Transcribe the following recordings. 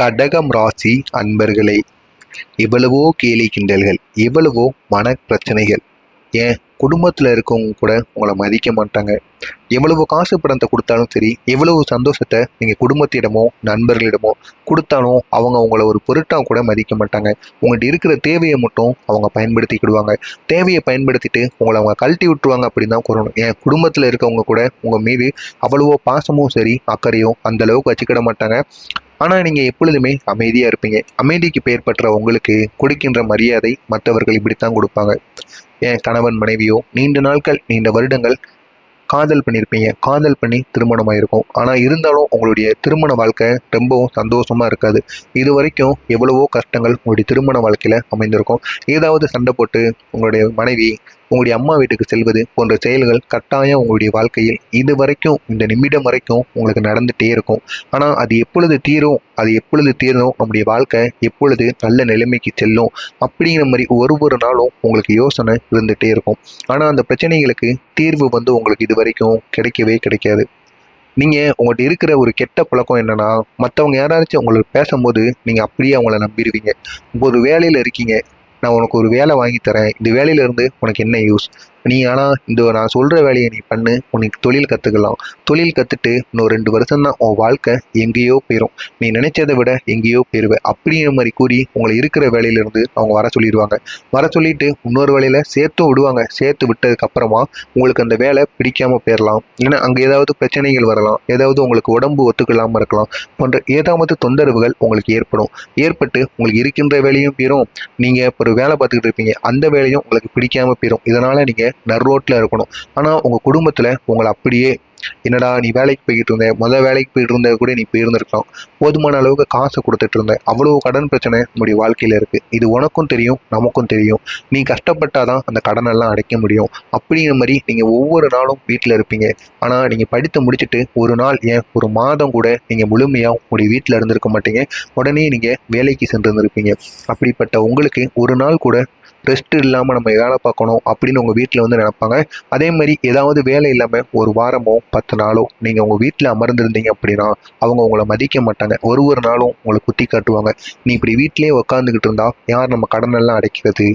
கடகம் ராசி அன்பர்களே எவ்வளவோ கேலி கிண்டல்கள் எவ்வளவோ மன பிரச்சனைகள் ஏன்? குடும்பத்தில் இருக்கவங்க கூட உங்களை மதிக்க மாட்டாங்க. எவ்வளவு காசு பணத்தை கொடுத்தாலும் சரி எவ்வளவு சந்தோஷத்தை நீங்கள் குடும்பத்திடமோ நண்பர்களிடமோ கொடுத்தாலும் அவங்க உங்களை ஒரு பொருட்டாக கூட மதிக்க மாட்டாங்க. உங்கள்கிட்ட இருக்கிற தேவையை மட்டும் அவங்க பயன்படுத்திக்கிடுவாங்க. தேவையை பயன்படுத்திட்டு உங்களை அவங்க கழட்டி விட்டுருவாங்க அப்படின்னு தான் கூறணும். என் குடும்பத்தில் இருக்கவங்க கூட உங்கள் மீது அவ்வளவோ பாசமும் சரி அக்கறையும் அந்த அளவுக்கு வச்சுக்கிட மாட்டாங்க. ஆனால் நீங்கள் எப்பொழுதுமே அமைதியாக இருப்பீங்க. அமைதிக்கு பெயர் பெற்ற உங்களுக்கு கொடுக்கின்ற மரியாதை மற்றவர்கள் இப்படித்தான் கொடுப்பாங்க. என் கணவன் மனைவியோ நீண்ட நாட்கள் நீண்ட வருடங்கள் காதல் பண்ணியிருப்பீங்க. காதல் பண்ணி திருமணமாக இருக்கும். ஆனால் இருந்தாலும் உங்களுடைய திருமண வாழ்க்கை ரொம்பவும் சந்தோஷமாக இருக்காது. இது வரைக்கும் எவ்வளவோ கஷ்டங்கள் உங்களுடைய திருமண வாழ்க்கையில் அமைந்திருக்கும். ஏதாவது சண்டை போட்டு உங்களுடைய மனைவி உங்களுடைய அம்மா வீட்டுக்கு செல்வது போன்ற செயல்கள் கட்டாயம் உங்களுடைய வாழ்க்கையில் இது வரைக்கும் இந்த நிமிடம் வரைக்கும் உங்களுக்கு நடந்துகிட்டே இருக்கும். ஆனால் அது எப்பொழுது தீரும் அது எப்பொழுது தீரும் நம்முடைய வாழ்க்கை எப்பொழுது நல்ல நிலைமைக்கு செல்லும் அப்படிங்கிற மாதிரி ஒரு ஒரு நாளும் உங்களுக்கு யோசனை இருந்துகிட்டே இருக்கும். ஆனால் அந்த பிரச்சனைகளுக்கு தீர்வு வந்து உங்களுக்கு இது வரைக்கும் கிடைக்கவே கிடைக்காது. நீங்கள் உங்கள்கிட்ட இருக்கிற ஒரு கெட்ட பழக்கம் என்னன்னா மற்றவங்க யாராச்சும் உங்களுக்கு பேசும்போது நீங்கள் அப்படியே அவங்கள நம்பிடுவீங்க ஒரு வேலையில் இருக்கீங்க நான் உனக்கு ஒரு வேலை வாங்கி தரேன். இந்த வேலையிலேருந்து உனக்கு என்ன யூஸ் நீ ஆனால் இந்த நான் சொல்கிற வேலையை நீ பண்ணு உனக்கு தொழில் கற்றுக்கலாம் தொழில் கற்றுட்டு இன்னும் ரெண்டு வருஷம் தான் உன் வாழ்க்கை எங்கேயோ போயிடும் நீ நினைச்சதை விட எங்கேயோ போயிடுவேன் அப்படிங்கிற மாதிரி கூறி உங்களை இருக்கிற வேலையிலேருந்து அவங்க வர சொல்லிடுவாங்க. வர சொல்லிட்டு இன்னொரு வேலையில் சேர்த்தும் விடுவாங்க. சேர்த்து விட்டதுக்கப்புறமா உங்களுக்கு அந்த வேலை பிடிக்காம போயிடலாம் ஏன்னா அங்கே ஏதாவது பிரச்சனைகள் வரலாம். ஏதாவது உங்களுக்கு உடம்பு ஒத்துக்கலாமல் இருக்கலாம். போன்ற ஏதாவது தொந்தரவுகள் உங்களுக்கு ஏற்படும். ஏற்பட்டு உங்களுக்கு இருக்கின்ற வேலையும் போயிடும் நீங்கள் ஒரு வேலை பார்த்துக்கிட்டு இருப்பீங்க. அந்த வேலையும் உங்களுக்கு பிடிக்காம போயிடும் இதனால் நீங்கள் நர்ரோட்டில் இருக்கணும். ஆனால் உங்கள் குடும்பத்தில் உங்களை அப்படியே என்னடா நீ வேலைக்கு போய்கிட்டு இருந்த மொதல் வேலைக்கு போயிட்டு இருந்த கூட நீ போயிருந்திருக்கலாம். போதுமான அளவுக்கு காசை கொடுத்துட்டு இருந்த. அவ்வளோ கடன் பிரச்சனை நம்முடைய வாழ்க்கையில் இருக்குது இது உனக்கும் தெரியும் நமக்கும் தெரியும். நீ கஷ்டப்பட்டாதான் அந்த கடனெல்லாம் அடைக்க முடியும். அப்படிங்கிற மாதிரி நீங்கள் ஒவ்வொரு நாளும் வீட்டில் இருப்பீங்க. ஆனால் நீங்கள் படித்து முடிச்சுட்டு ஒரு நாள் ஏன் ஒரு மாதம் கூட நீங்கள் முழுமையாக உங்களுடைய வீட்டில் இருந்திருக்க மாட்டீங்க. உடனே நீங்கள் வேலைக்கு சென்று இருந்திருப்பீங்க அப்படிப்பட்ட உங்களுக்கு ஒரு நாள் கூட ரெஸ்ட் இல்லாமல் நம்ம வேலை பார்க்கணும் அப்படின்னு உங்கள் வீட்டில் வந்து நினைப்பாங்க. அதே மாதிரி ஏதாவது வேலை இல்லாமல் ஒரு வாரமோ பத்து நாளோ நீங்கள் உங்கள் வீட்டில் அமர்ந்திருந்தீங்க அப்படின்னா அவங்க உங்களை மதிக்க மாட்டாங்க. ஒரு ஒரு நாளும் உங்களை குத்தி காட்டுவாங்க. நீ இப்படி வீட்டிலே உக்காந்துக்கிட்டு இருந்தால் யார் நம்ம கடனெல்லாம் அடைக்கிறது?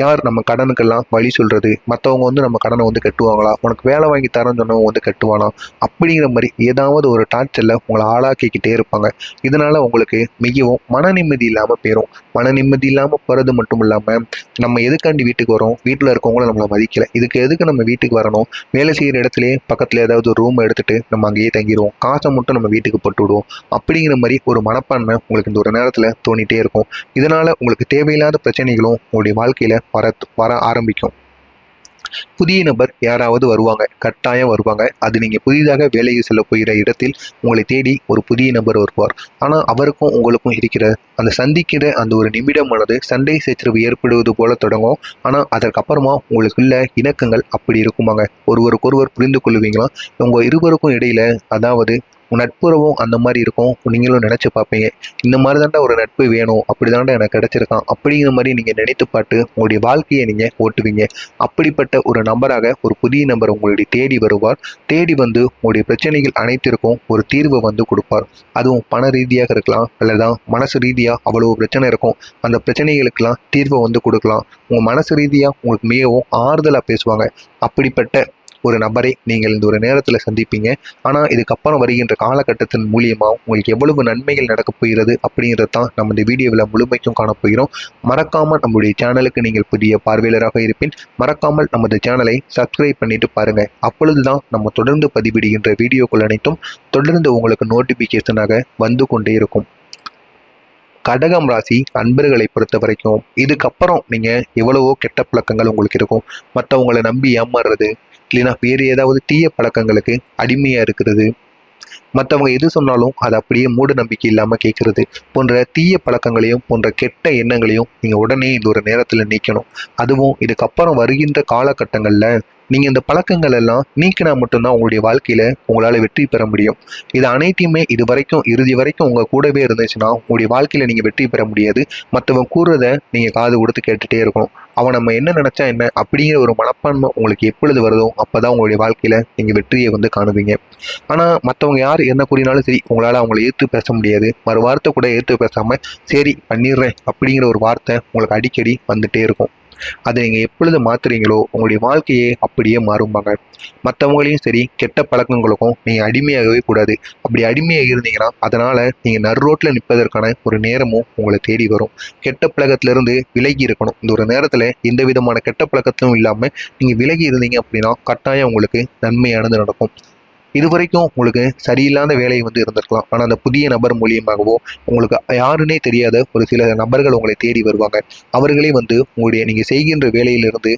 யார் நம்ம கடனுக்கெல்லாம் வழி சொல்கிறது மற்றவங்க வந்து நம்ம கடனை வந்து கட்டுவாங்களா? உனக்கு வேலை வாங்கி தரேன்னு சொன்னவங்க வந்து கட்டுவானா? அப்படிங்கிற மாதிரி ஏதாவது ஒரு டார்ச்சரில் உங்களை ஆளாக்கிக்கிட்டே இருப்பாங்க. இதனால் உங்களுக்கு மிகவும் மன நிம்மதி இல்லாமல் போயிடும் மன நிம்மதி இல்லாமல் போகிறது மட்டும் இல்லாமல் நம்ம எதுக்காண்டி வீட்டுக்கு வரோம்? வீட்டில் இருக்கவங்கள நம்மளை மதிக்கலை. இதுக்கு எதுக்கு நம்ம வீட்டுக்கு வரணும்? வேலை செய்கிற இடத்துலையே பக்கத்தில் ஏதாவது ஒரு ரூம் எடுத்துகிட்டு நம்ம அங்கேயே தங்கிடுவோம் காசை மட்டும் நம்ம வீட்டுக்கு போட்டு விடுவோம். அப்படிங்கிற மாதிரி ஒரு மனப்பான்மை உங்களுக்கு இந்த ஒரு நேரத்தில் தோணிகிட்டே இருக்கும். இதனால் உங்களுக்கு தேவையில்லாத பிரச்சனைகளும் உங்களுடைய வாழ்க்கையில் வர வர ஆரம்பிக்கும். புதிய நபர் யாராவது வருவாங்க கட்டாயம் வருவாங்க. அது நீங்கள் புதிதாக வேலைக்கு செல்ல போகிற இடத்தில் உங்களை தேடி ஒரு புதிய நபர் வருவார். ஆனால் அவருக்கும் உங்களுக்கும் இருக்கிற அந்த சந்திக்கிற அந்த ஒரு நிமிடமானது சண்டை சச்சரவு ஏற்படுவது போல தொடங்கும். ஆனால் அதற்கப்புறமா உங்களுக்குள்ள இணக்கங்கள் அப்படி இருக்குமாங்க. ஒருவருக்கொருவர் புரிந்து கொள்வீங்களா? உங்கள் இருவருக்கும் இடையில அதாவது நட்புறவும் அந்த மாதிரி இருக்கும். நீங்களும் நினச்சி பார்ப்பீங்க. இந்த மாதிரி தாண்டா ஒரு நட்பு வேணும். அப்படி தாண்டா எனக்கு கிடச்சிருக்கான். அப்படிங்கிற மாதிரி நீங்கள் நினைத்து பார்த்து உங்களுடைய வாழ்க்கையை நீங்கள் ஓட்டுவீங்க. அப்படிப்பட்ட ஒரு நபராக ஒரு புதிய நபர் உங்களுடைய தேடி வருவார். தேடி வந்து உங்களுடைய பிரச்சனைகள் அனைத்திற்கும் ஒரு தீர்வை வந்து கொடுப்பார். அதுவும் பண ரீதியாக இருக்கலாம். அல்லதான் மனசு ரீதியாக அவ்வளோ பிரச்சனை இருக்கும். அந்த பிரச்சனைகளுக்கெல்லாம் தீர்வை வந்து கொடுக்கலாம். உங்கள் மனசு ரீதியாக உங்களுக்கு மிகவும் ஆறுதலாக பேசுவாங்க. அப்படிப்பட்ட ஒரு நபரை நீங்கள் இந்த ஒரு நேரத்தில் சந்திப்பீங்க. ஆனால் இதுக்கப்புறம் வருகின்ற காலகட்டத்தின் மூலியமாக உங்களுக்கு எவ்வளவு நன்மைகள் நடக்கப் போகிறது அப்படிங்கிறது தான் நம்ம இந்த வீடியோவில் முழுமைக்கும் காணப்போகிறோம் மறக்காமல் நம்முடைய சேனலுக்கு நீங்கள் புதிய பார்வையாளராக இருப்பின் மறக்காமல் நமது சேனலை சப்ஸ்கிரைப் பண்ணிட்டு பாருங்கள் அப்பொழுது தான் நம்ம தொடர்ந்து பதிவிடுகின்ற வீடியோக்கள் அனைத்தும் தொடர்ந்து உங்களுக்கு நோட்டிஃபிகேஷனாக வந்து கொண்டே இருக்கும். கடகம் ராசி அன்பர்களை பொறுத்த வரைக்கும் இதுக்கப்புறம் நீங்கள் எவ்வளவோ கெட்ட பழக்கங்கள் உங்களுக்கு இருக்கும். மற்றவங்களை நம்பி ஏமாறுறது இல்லைன்னா வேறு ஏதாவது தீய பழக்கங்களுக்கு அடிமையாக இருக்கிறது மற்றவங்க எது சொன்னாலும் அது அப்படியே மூட நம்பிக்கை இல்லாமல் கேட்குறது போன்ற தீய பழக்கங்களையும் போன்ற கெட்ட எண்ணங்களையும் நீங்கள் உடனே இந்த ஒரு நேரத்தில் நீக்கணும். அதுவும் இதுக்கப்புறம் வருகின்ற காலகட்டங்களில் நீங்கள் இந்த பழக்கங்கள் எல்லாம் நீக்கினா மட்டும்தான் உங்களுடைய வாழ்க்கையில் உங்களால் வெற்றி பெற முடியும். இது அனைத்தையுமே இது வரைக்கும் இறுதி வரைக்கும் உங்கள் கூடவே இருந்துச்சுன்னா உங்களுடைய வாழ்க்கையில் நீங்கள் வெற்றி பெற முடியாது. மற்றவங்க கூறுறத நீங்கள் காது கொடுத்து கேட்டுகிட்டே இருக்கணும். அவன் நம்ம என்ன நினச்சா என்ன அப்படிங்கிற ஒரு மனப்பான்மை உங்களுக்கு எப்பொழுது வருதோ அப்போ தான் உங்களுடைய வாழ்க்கையில் நீங்கள் வெற்றியை வந்து காணுவீங்க. ஆனால் மற்றவங்க யார் என்ன கூறினாலும் சரி உங்களால் அவங்கள ஏற்று பேச முடியாது. மறு வார்த்தை கூட ஏற்று பேசாமல் சரி பண்ணிடுறேன் அப்படிங்கிற ஒரு வார்த்தை உங்களுக்கு அடிக்கடி வந்துட்டே இருக்கும். அதை நீங்கள் எப்பொழுது மாற்றுறீங்களோ உங்களுடைய வாழ்க்கையே அப்படியே மாறும்பாங்க. மற்றவங்களையும் சரி கெட்ட பழக்கங்களுக்கும் நீங்கள் அடிமையாகவே கூடாது. அப்படி அடிமையாக இருந்தீங்கன்னா அதனால் நீங்கள் நடுரோட்டில் நிற்பதற்கான ஒரு நேரமும் உங்களை தேடி வரும். கெட்ட பழக்கத்திலிருந்து விலகி இருக்கணும். இந்த ஒரு நேரத்தில் எந்த விதமான கெட்ட பழக்கத்திலும் இல்லாமல் நீங்கள் விலகி இருந்தீங்க அப்படின்னா கட்டாயம் உங்களுக்கு நன்மையானது நடக்கும். இது வரைக்கும் உங்களுக்கு சரியில்லாத வேலை வந்து இருந்திருக்கலாம். ஆனால் அந்த புதிய நபர் மூலியமாகவோ உங்களுக்கு யாருன்னே தெரியாத ஒரு சில நபர்கள் உங்களை தேடி வருவாங்க. அவர்களே வந்து உங்களுடைய நீங்கள் செய்கின்ற வேலையிலிருந்து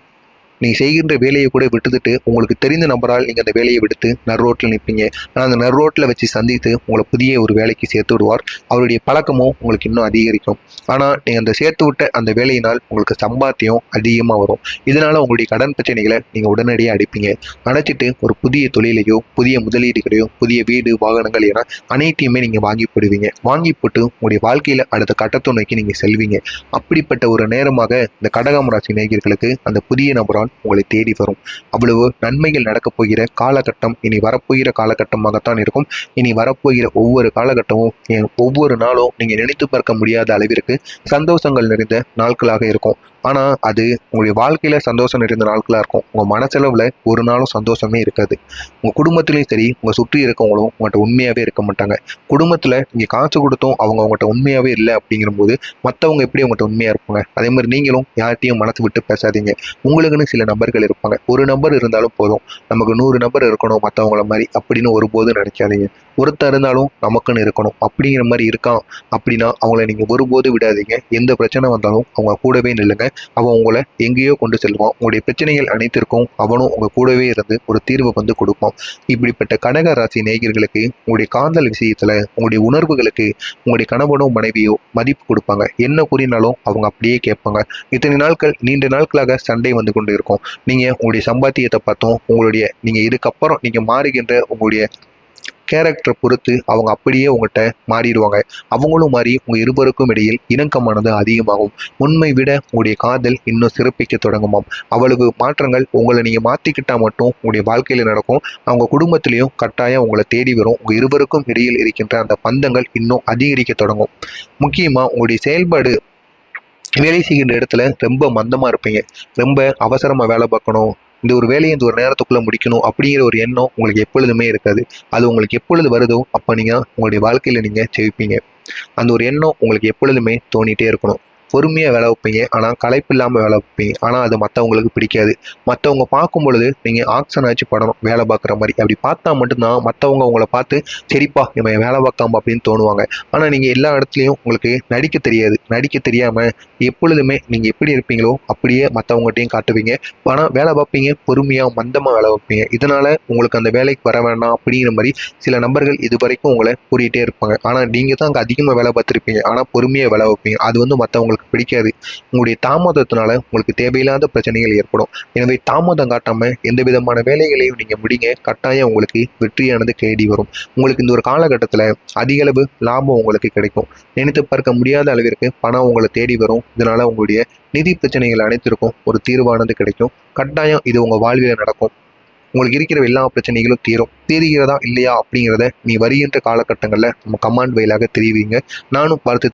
நீங்கள் செய்கின்ற வேலையை கூட விட்டுட்டு உங்களுக்கு தெரிந்த நபரால் நீங்கள் அந்த வேலையை விடுத்து நர்ரோட்டில் நிற்பீங்க ஆனால் அந்த நர்ரோட்டில் வச்சு சந்தித்து உங்களை புதிய ஒரு வேலைக்கு சேர்த்து விடுவார். அவருடைய பழக்கமும் உங்களுக்கு இன்னும் அதிகரிக்கும். ஆனால் நீங்கள் அந்த சேர்த்து விட்ட அந்த வேலையினால் உங்களுக்கு சம்பாத்தியம் அதிகமாக வரும். இதனால் உங்களுடைய கடன் பிரச்சனைகளை நீங்கள் உடனடியாக அடிப்பீங்க. அடைச்சிட்டு ஒரு புதிய தொழிலையோ புதிய முதலீடுகளையோ புதிய வீடு வாகனங்கள் என அனைத்தையுமே நீங்கள் வாங்கி போடுவீங்க. வாங்கி போட்டு உங்களுடைய வாழ்க்கையில் அடுத்த கட்டத்தை நோக்கி நீங்கள் செல்வீங்க. அப்படிப்பட்ட ஒரு நேரமாக இந்த கடகம் ராசி நேயர்களுக்கு அந்த புதிய நபரால் உங்களை தேடி வரும். அவ்வளவு நன்மைகள் நடக்கப் போகிற காலகட்டம் இனி வரப்போகிற காலகட்டமாகத்தான் இருக்கும். இனி வரப்போகிற ஒவ்வொரு காலகட்டமும் ஒவ்வொரு நாளும் நீங்கள் நினைத்து பார்க்க முடியாத அளவிற்கு சந்தோஷங்கள் நிறைந்த நாட்களாக இருக்கும். ஆனால் அது உங்களுடைய வாழ்க்கையில் சந்தோஷம் நிறைந்த நாட்களாக இருக்கும். உங்கள் மனசளவில் ஒரு நாளும் சந்தோஷமே இருக்காது. உங்கள் குடும்பத்துலேயும் சரி உங்கள் சுற்றி இருக்கவங்களும் உங்கள்கிட்ட உண்மையாகவே இருக்க மாட்டாங்க. குடும்பத்தில் நீங்கள் காசு கொடுத்தும் அவங்க உங்கள்கிட்ட உண்மையாகவே இல்லை அப்படிங்கும்போது மற்றவங்க எப்படி உங்கள்கிட்ட உண்மையாக இருப்பாங்க? அதே மாதிரி நீங்களும் யார்ட்டையும் மனசு விட்டு பேசாதீங்க. உங்களுக்குன்னு சில நபர்கள் இருப்பாங்க. ஒரு நபர் இருந்தாலும் போதும். நமக்கு நூறு நபர் இருக்கணும் மற்றவங்கள மாதிரி அப்படின்னு ஒருபோதும் நினைக்காதீங்க. ஒருத்தர் இருந்தாலும் நமக்குன்னு இருக்கணும். அப்படிங்கிற மாதிரி இருக்கான் அப்படின்னா அவங்கள நீங்கள் ஒருபோது விடாதீங்க. எந்த பிரச்சனை வந்தாலும் அவங்க கூடவே நில்லுங்க. அவன் உங்களை எங்கேயோ கொண்டு செல்வான் உங்களுடைய பிரச்சனைகள் அனைத்திற்கும் அவனும் உங்கள் கூடவே இருந்து ஒரு தீர்வை வந்து கொடுப்பான். இப்படிப்பட்ட கனக ராசி நேயர்களுக்கு உங்களுடைய காந்தல் விஷயத்தில் உங்களுடைய உணர்வுகளுக்கு உங்களுடைய கணவனோ மனைவியோ மதிப்பு கொடுப்பாங்க. என்ன கூறினாலும் அவங்க அப்படியே கேட்பாங்க. இத்தனை நாட்கள் நீண்ட நாட்களாக சண்டை வந்து கொண்டு இருக்கும். நீங்கள் உங்களுடைய சம்பாத்தியத்தை பார்த்தோம் உங்களுடைய நீங்கள் இதுக்கப்புறம் நீங்கள் மாறுகின்ற உங்களுடைய கேரக்டரை பொறுத்து அவங்க அப்படியே உங்கள்கிட்ட மாறிடுவாங்க. அவங்களும் மாறி உங்கள் இருவருக்கும் இடையில் இணக்கமானது அதிகமாகும். உண்மை விட உங்களுடைய காதல் இன்னும் சிறப்பிக்க தொடங்குமாம். அவ்வளவு மாற்றங்கள் உங்களை நீங்கள் மாற்றிக்கிட்டால் மட்டும் உங்களுடைய வாழ்க்கையில் நடக்கும். அவங்க குடும்பத்திலையும் கட்டாயம் உங்களை தேடி வரும். உங்கள் இருவருக்கும் இடையில் இருக்கின்ற அந்த பந்தங்கள் இன்னும் அதிகரிக்க தொடங்கும். முக்கியமாக உங்களுடைய செயல்பாடு வேலை செய்கின்ற இடத்துல ரொம்ப மந்தமாக இருப்பீங்க. ரொம்ப அவசரமாக வேலை பார்க்கணும். இந்த ஒரு வேலையை இந்த ஒரு நேரத்துக்குள்ளே முடிக்கணும் அப்படிங்கிற ஒரு எண்ணம் உங்களுக்கு எப்பொழுதுமே இருக்காது. அது உங்களுக்கு எப்பொழுது வருதோ அப்போ நீங்கள் உங்களுடைய வாழ்க்கையில் நீங்கள் ஜெயிப்பீங்க. அந்த ஒரு எண்ணம் உங்களுக்கு எப்பொழுதுமே தோணிகிட்டே இருக்கணும். பொறுமையாக வேலை வைப்பீங்க. ஆனால் களைப்பு இல்லாமல் வேலை வைப்பீங்க. ஆனால் அது மற்றவங்களுக்கு பிடிக்காது. மற்றவங்க பார்க்கும் பொழுது நீங்கள் ஆக்ஷன் ஆச்சு படணும் வேலை பார்க்குற மாதிரி. அப்படி பார்த்தா மட்டும்தான் மற்றவங்க உங்களை பார்த்து சரிப்பா இவன் வேலை பார்க்காம அப்படின்னு தோணுவாங்க. ஆனால் நீங்கள் எல்லா இடத்துலையும் உங்களுக்கு நடிக்க தெரியாது. நடிக்க தெரியாமல் எப்பொழுதுமே நீங்கள் எப்படி இருப்பீங்களோ அப்படியே மற்றவங்ககிட்டையும் காட்டுவீங்க. ஆனால் வேலை பார்ப்பீங்க பொறுமையாக மந்தமாக வேலை வைப்பீங்க. இதனால் உங்களுக்கு அந்த வேலைக்கு வர வேண்டாம் அப்படிங்கிற மாதிரி சில நபர்கள் இது வரைக்கும் உங்களை கூறிகிட்டே இருப்பாங்க. ஆனால் நீங்கள் தான் அங்கே அதிகமாக வேலை பார்த்துருப்பீங்க. ஆனால் பொறுமையாக வேலை வைப்பீங்க. அது வந்து மற்றவங்களுக்கு பிடிக்காது. உங்களுடைய தாமதத்தினால உங்களுக்கு தேவையில்லாத பிரச்சனைகள் ஏற்படும். எனவே தாமதம் காட்டாமல் எந்த விதமான வேலைகளையும் நீங்கள் முடிங்க. கட்டாயம் உங்களுக்கு வெற்றியானது தேடி வரும். உங்களுக்கு இந்த ஒரு காலகட்டத்தில் அதிகளவு லாபம் உங்களுக்கு கிடைக்கும். நினைத்து பார்க்க முடியாத அளவிற்கு பணம் உங்களை தேடி வரும். இதனால் உங்களுடைய நிதி பிரச்சனைகள் அனைத்திற்கும் ஒரு தீர்வானது கிடைக்கும். கட்டாயம் இது உங்கள் வாழ்வில் நடக்கும். உங்களுக்கு இருக்கிற எல்லா பிரச்சனைகளும் தீரும். தீருகிறதா இல்லையா அப்படிங்கிறத நீ வருகின்ற காலகட்டங்களில் நம்ம கமாண்ட் வயலாக தெரிவிங்க. நானும் பார்த்து